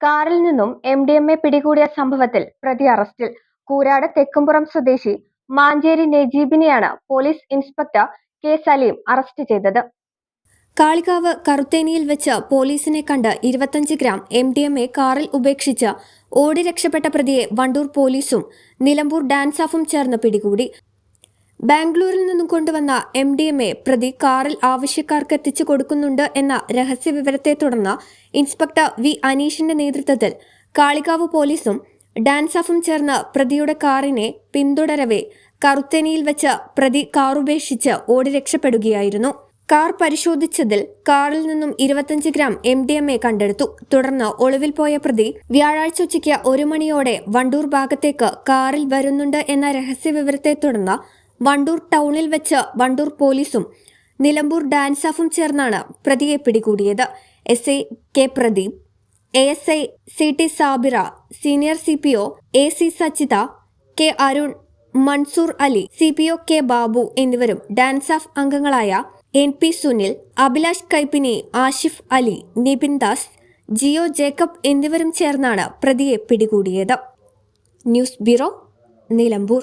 കാറിൽ നിന്നും M D M A പിടികൂടിയ സംഭവത്തിൽ പ്രതി അറസ്റ്റിൽ. കൂരാട് തെക്കുംപുറം സ്വദേശി Mancheri നജീബിനെയാണ് police inspector K Saleem arrest ചെയ്തത്. കാളികാവ് കറുത്തേനിയിൽ വെച്ച് പോലീസിനെ കണ്ട് ഇരുപത്തഞ്ച് gram M D M A കാറിൽ ഉപേക്ഷിച്ച് ഓടി രക്ഷപ്പെട്ട പ്രതിയെ വണ്ടൂർ പോലീസും നിലമ്പൂർ ഡാൻസാഫും ചേർന്ന് പിടികൂടി. ബാംഗ്ലൂരിൽ നിന്നും കൊണ്ടുവന്ന എം ഡി എം എ പ്രതി കാറിൽ ആവശ്യക്കാർക്ക് എത്തിച്ചു കൊടുക്കുന്നുണ്ട് എന്ന രഹസ്യ വിവരത്തെ തുടർന്ന് ഇൻസ്പെക്ടർ വി അനീഷിന്റെ നേതൃത്വത്തിൽ കാളികാവ് പോലീസും ഡാൻസഫും ചേർന്ന് പ്രതിയുടെ കാറിനെ പിന്തുടരവേ കറുത്തേനിയിൽ വെച്ച് പ്രതി കാറുപേക്ഷിച്ച് ഓടി രക്ഷപ്പെടുകയായിരുന്നു. കാർ പരിശോധിച്ചതിൽ കാറിൽ നിന്നും ഇരുപത്തഞ്ച് gram M D M A കണ്ടെടുത്തു. തുടർന്ന് ഒളിവിൽ പോയ പ്രതി വ്യാഴാഴ്ച ഉച്ചയ്ക്ക് ഒരു മണിയോടെ വണ്ടൂർ ഭാഗത്തേക്ക് കാറിൽ വരുന്നുണ്ട് എന്ന രഹസ്യ വിവരത്തെ തുടർന്ന് വണ്ടൂർ ടൗണിൽ വെച്ച് വണ്ടൂർ പോലീസും നിലമ്പൂർ ഡാൻസ് ഓഫും ചേർന്നാണ് പ്രതിയെ പിടികൂടിയത്. S I K Pradeep A S I C T Sabira senior C P O A C Sachitha K Arun Mansoor Ali C P O K Babu എന്നിവരും ഡാൻസ് ഓഫ് അംഗങ്ങളായ N P Sunil Abhilash Kaippini Ashif Ali Nibin Das Jio Jacob എന്നിവരും ചേർന്നാണ് പ്രതിയെ പിടികൂടിയത്. News bureau Nilambur.